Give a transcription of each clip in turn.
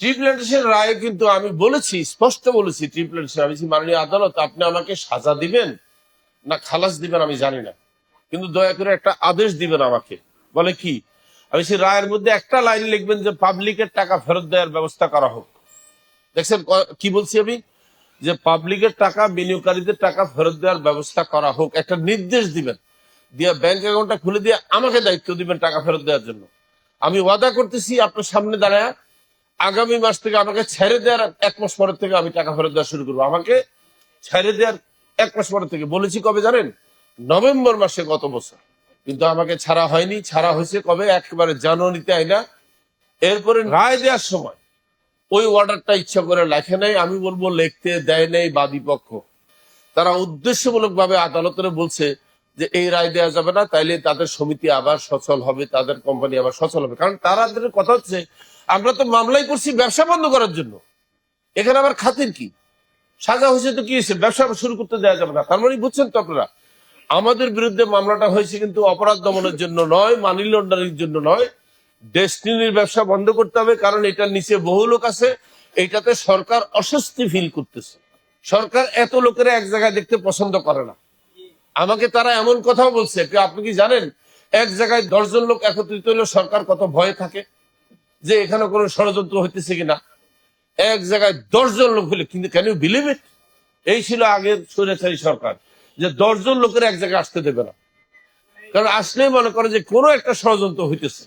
ট্রিপলেন্টেশন রায়ে কিন্তু আমি বলেছি, স্পষ্ট বলেছি ট্রিপলেন্টেশন আমি মাননীয় আদালত, আপনি আমাকে সাজা দিবেন না খালাস দিবেন আমি জানি না। কিন্তু দয়া করে একটা আদেশ দিবেন আমাকে। বলে কি, আমি সেই রায়ের মধ্যে একটা লাইন লিখবেন যে পাবলিকের টাকা ফেরত দেওয়ার ব্যবস্থা করা হোক। দেখছেন কি বলছি আমি? যে পাবলিকের টাকা, বিনিয়োগকারীদের টাকা ফেরত দেওয়ার ব্যবস্থা করা হোক, একটা নির্দেশ দিবেন। দিয়ে ব্যাংক অ্যাকাউন্টটা খুলে দিয়ে আমাকে দায়িত্ব দিবেন টাকা ফেরত দেওয়ার জন্য। আমি ওয়াদা করতেছি আপনার সামনে দাঁড়ায় আগামী মাস থেকে আমাকে ছেড়ে দেওয়ার এক মাস পরের থেকে আমি টাকা ফেরত দেওয়া শুরু করব। আমাকে ছেড়ে দেওয়ার এক মাস পরের থেকে। বলেছি কবে জানেন? নভেম্বর মাসে গত বছর। কিন্তু আমাকে ছাড়া হয়নি, ছাড়া হয়েছে কবে? একেবারে জানুয়ারিতে আইনা। এরপরে রায় দেওয়ার সময় ওই অর্ডারটা ইচ্ছা করে লেখে নাই। আমি বলব, লিখতে দেয় নাই বাদী পক্ষ। তারা উদ্দেশ্যমূলক ভাবে আদালতের বলছে যে এই রায় দেওয়া যাবে না, তাইলে তাদের সমিতি আবার সচল হবে, তাদের কোম্পানি আবার সচল হবে। কারণ তাদের কথা হচ্ছে, আমরা তো মামলাই করছি ব্যবসা বন্ধ করার জন্য। এখানে আবার খাতির কি? সাজা হয়েছে তো কি হয়েছে? ব্যবসা শুরু করতে দেওয়া যাবে না। তার মানে বুঝছেন তো আপনারা, আমাদের বিরুদ্ধে মামলাটা হয়েছে কিন্তু অপরাধ দমনের জন্য নয় মানি লন্ডারিং জন্য নয়। ডেস্টিনির ব্যবসা বন্ধ করতে হবে, কারণ এটার নিচে বহু লোক আছে। এটাতে সরকার অস্বস্তি ফিল করতেছে। সরকার এত লোকেরা এক জায়গায় দেখতে পছন্দ করে না। আমাকে তারা এমন কথাও বলছে। আপনি কি জানেন? এক জায়গায় দশজন লোক একত্রিত হলে সরকার কত ভয়ে থাকে যে এখানে কোনো ষড়যন্ত্র হইতেছে কিনা? এক জায়গায় দশজন লোক হলে কিন্তু কেন বিলিভ ইট এই ছিল আগের স্বৈরাচারী সরকার, যে দশজন লোকের এক জায়গায় আসতে দেবে না। কারণ আসলেই মনে করে যে কোনো একটা ষড়যন্ত্র হইতেছে।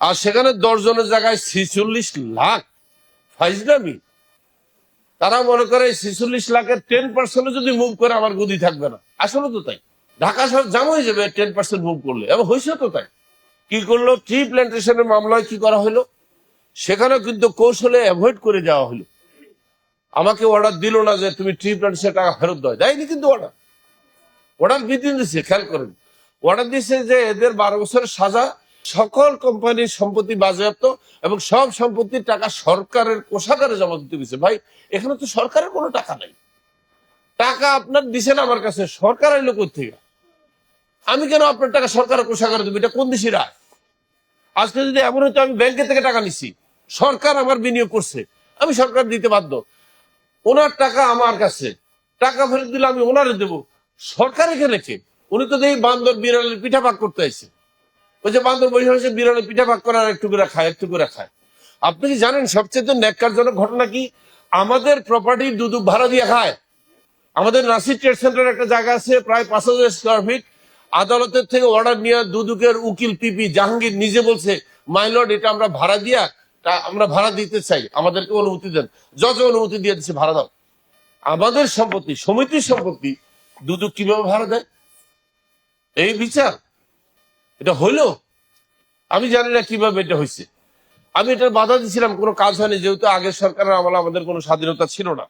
আর সেখানে দশজনের জায়গায় ছিচল্লিশ লাখ ফাইজলামি তারা মনে করে ছিচল্লিশ লাখের টেন পার্সেন্ট যদি মুভ করে আমার গদি থাকবে না। আসলে তো তাই। ঢাকা শহর জাম হয়ে যাবে টেন পার্সেন্ট মুভ করলে। এবং হয়েছে তো তাই। কি করল? ট্রি প্ল্যান্টেশনের মামলায় কি করা হলো? সেখানে কিন্তু কৌশলে অ্যাভয়েড করে দেওয়া হলো। আমাকে অর্ডার দিল না যে তুমি ট্রি প্ল্যান্টেশনের টাকা ফেরত দাও। দেয়নি কিন্তু অর্ডার অর্ডার বিধিন দিচ্ছে খেয়াল করেন। অর্ডার দিচ্ছে যে এদের বারো বছরের সাজা সকল কোম্পানির সম্পত্তি বাজেয়াপ্ত এবং সব সম্পত্তির টাকা সরকারের কোষাগারে জমা দিতে গেছে ভাই, এখানে তো সরকারের কোনো টাকা নাই। টাকা আপনার দিছেন আমার কাছে সরকার এলো থেকে আমি কেন আপনার টাকা সরকারের কোষাগারে দেবো? এটা কোন দেশের রায়? আজকে যদি এমন হতো, আমি ব্যাংকে থেকে টাকা নিছি। সরকার আমার বিনিয়োগ করছে। আমি সরকার দিতে বাধ্য। ওনার টাকা আমার কাছে। টাকা ফেরত দিলে আমি ওনারে দেবো। সরকার এখানে কে? উনি তো দেখি বান্দর, বিড়ালের পিঠা পাক করতে আইছে। ওই যে বান্দর বসে বসে বিড়ালের পিঠা পাক করে আর একটু করে খায়, একটু করে খায়। আপনি কি জানেন সবচেয়ে ন্যাক্কারজনক ঘটনা কি? আমাদের প্রপার্টি দুদুক ভাড়া দিয়ে খায়। আমাদের নাসির ট্রেড সেন্টার একটা জায়গা আছে, প্রায় পাঁচ হাজার স্কোয়ার ফিট আদালতের থেকে অর্ডার নিয়ে দুদুকের উকিল, পিপি জাহাঙ্গীর নিজে বলছে মাইলর্ড এটা আমরা ভাড়া দিয়া, তা আমরা ভাড়া দিতে চাই। আমাদেরকে অনুমতি দেন। যত অনুমতি দিয়ে দিচ্ছে ভাড়া দাও। আমাদের সম্পত্তি, সমিতির সম্পত্তি দুদুক কীভাবে ভাড়া দেয়? এই বিচার এটা হলো? আমি জানি না কীভাবে এটা হয়েছে। আমি এটা বাধা দিছিলাম, কোনো কাজ হয়নি, যেহেতু আগের সরকারের আমলে আমাদের কোনো স্বাধীনতা ছিল না।